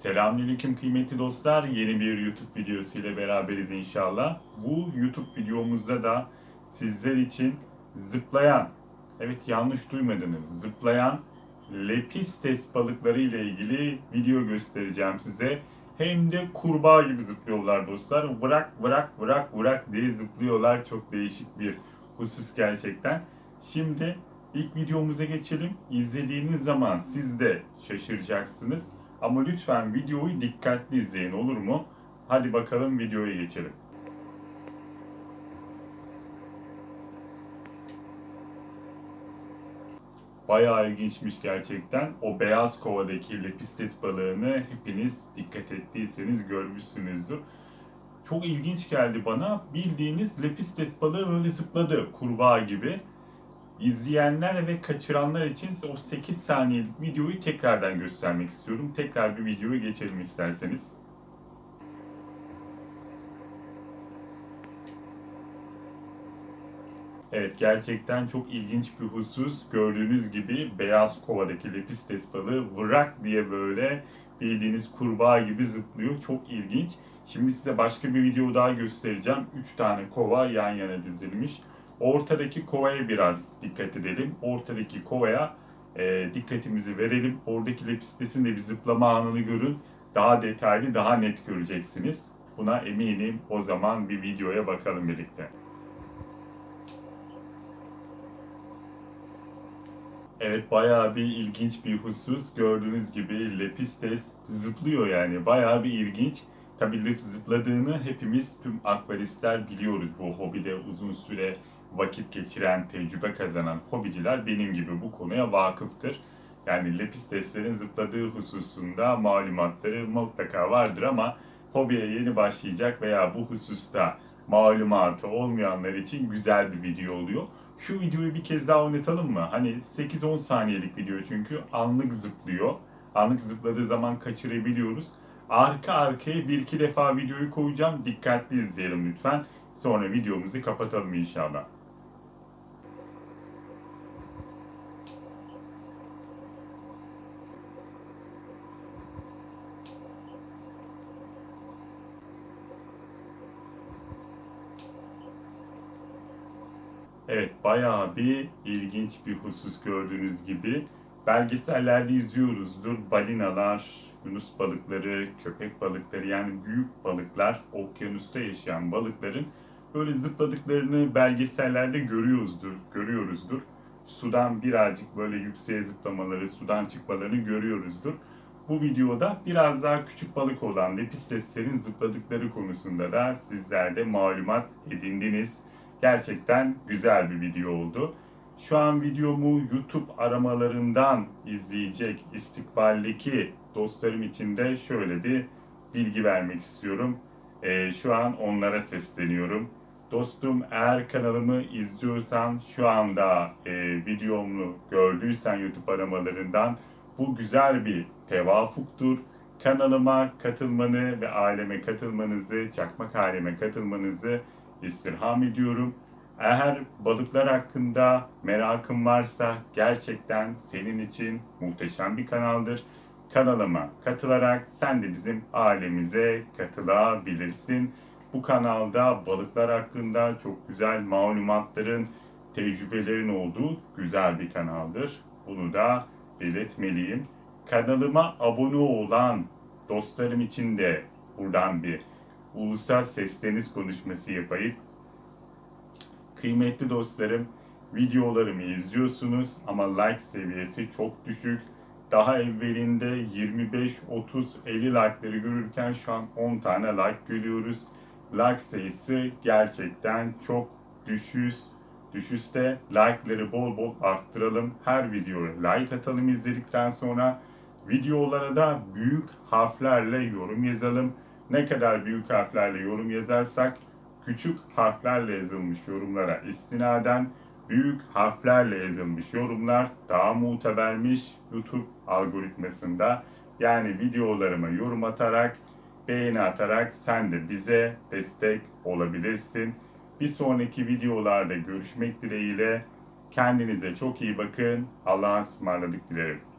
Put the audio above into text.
Selamünaleyküm kıymetli dostlar. Yeni bir YouTube videosu ile beraberiz inşallah. Bu YouTube videomuzda da sizler için zıplayan, evet yanlış duymadınız, zıplayan lepistes balıkları ile ilgili video göstereceğim size. Hem de kurbağa gibi zıplıyorlar dostlar. Bırak bırak bırak bırak diye zıplıyorlar. Çok değişik bir husus gerçekten. Şimdi ilk videomuza geçelim. İzlediğiniz zaman siz de şaşıracaksınız. Ama lütfen videoyu dikkatli izleyin olur mu? Hadi bakalım videoya geçelim. Bayağı ilginçmiş gerçekten. O beyaz kovadaki lepistes balığını hepiniz dikkat ettiyseniz görmüşsünüzdür. Çok ilginç geldi bana. Bildiğiniz lepistes balığı böyle zıpladı kurbağa gibi. İzleyenler ve kaçıranlar için o 8 saniyelik videoyu tekrardan göstermek istiyorum. Tekrar bir videoya geçelim isterseniz. Evet gerçekten çok ilginç bir husus. Gördüğünüz gibi beyaz kovadaki lepistes balığı vırak diye böyle bildiğiniz kurbağa gibi zıplıyor. Çok ilginç. Şimdi size başka bir video daha göstereceğim. 3 tane kova yan yana dizilmiş. Ortadaki kovaya biraz dikkat edelim. Ortadaki kovaya e, dikkatimizi verelim. Oradaki lepistesin de bir zıplama anını görün. Daha detaylı, daha net göreceksiniz. Buna eminim. O zaman bir videoya bakalım birlikte. Evet bayağı bir ilginç bir husus. Gördüğünüz gibi lepistes zıplıyor yani. Bayağı bir ilginç. Tabii zıpladığını hepimiz tüm akvaristler biliyoruz. Bu hobide uzun süre vakit geçiren, tecrübe kazanan hobiciler benim gibi bu konuya vakıftır. Yani lepisteslerin zıpladığı hususunda malumatları mutlaka vardır ama hobiye yeni başlayacak veya bu hususta malumatı olmayanlar için güzel bir video oluyor. Şu videoyu bir kez daha oynatalım mı? Hani 8-10 saniyelik video çünkü anlık zıplıyor. Anlık zıpladığı zaman kaçırabiliyoruz. Arka arkaya bir iki defa videoyu koyacağım. Dikkatli izleyelim lütfen. Sonra videomuzu kapatalım inşallah. Evet, bayağı bir ilginç bir husus gördüğünüz gibi. Belgesellerde izliyoruzdur. Balinalar, yunus balıkları, köpek balıkları yani büyük balıklar, okyanusta yaşayan balıkların böyle zıpladıklarını belgesellerde görüyoruzdur, görüyoruzdur. Sudan birazcık böyle yükseğe zıplamaları, sudan çıkmalarını görüyoruzdur. Bu videoda biraz daha küçük balık olan lepisteslerin zıpladıkları konusunda da sizler de malumat edindiniz. Gerçekten güzel bir video oldu. Şu an videomu YouTube aramalarından izleyecek istikbaldeki dostlarım için de şöyle bir bilgi vermek istiyorum. Ee, şu an onlara sesleniyorum. Dostum eğer kanalımı izliyorsan şu anda e, videomu gördüysen YouTube aramalarından bu güzel bir tevafuktur. Kanalıma katılmanı ve aileme katılmanızı, çakmak aileme katılmanızı istirham ediyorum. Eğer balıklar hakkında merakın varsa gerçekten senin için muhteşem bir kanaldır. Kanalıma katılarak sen de bizim ailemize katılabilirsin. Bu kanalda balıklar hakkında çok güzel malumatların, tecrübelerin olduğu güzel bir kanaldır. Bunu da belirtmeliyim. Kanalıma abone olan dostlarım için de buradan bir ulusal sesleniş konuşması yapayım. Kıymetli dostlarım, videolarımı izliyorsunuz ama like seviyesi çok düşük. Daha evvelinde 25, 30, 50 like'ları görürken şu an 10 tane like görüyoruz. Like sayısı gerçekten çok düşüş. Düşüşte like'ları bol bol arttıralım. Her videoya like atalım izledikten sonra. Videolara da büyük harflerle yorum yazalım. Ne kadar büyük harflerle yorum yazarsak küçük harflerle yazılmış yorumlara istinaden büyük harflerle yazılmış yorumlar daha mutebermiş YouTube algoritmasında. Yani videolarıma yorum atarak, beğeni atarak sen de bize destek olabilirsin. Bir sonraki videolarda görüşmek dileğiyle kendinize çok iyi bakın. Allah'a ısmarladık dilerim.